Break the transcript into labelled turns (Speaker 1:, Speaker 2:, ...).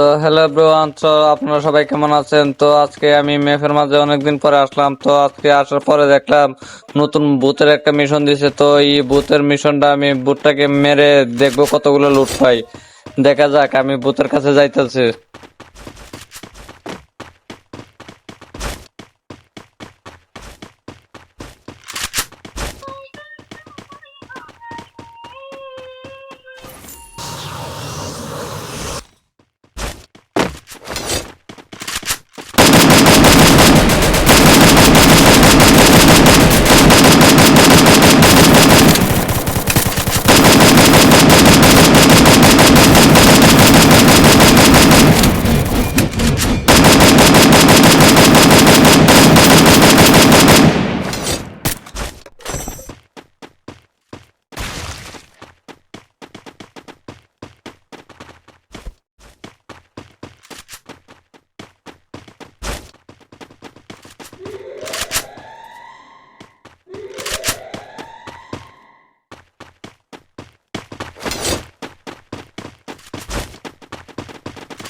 Speaker 1: তো hello bro তো আপনারা সবাই কেমন আছেন? তো আজকে আমি মেফের মাঝে অনেকদিন পরে আসলাম। তো আজকে আসার পরে দেখলাম নতুন বুথের একটা মিশন দিছে। তো এই বুথের মিশনটা আমি বুথটাকে মেরে দেখব কতগুলো লুট পাই। দেখা যাক, আমি বুথের কাছে যাইতেছি।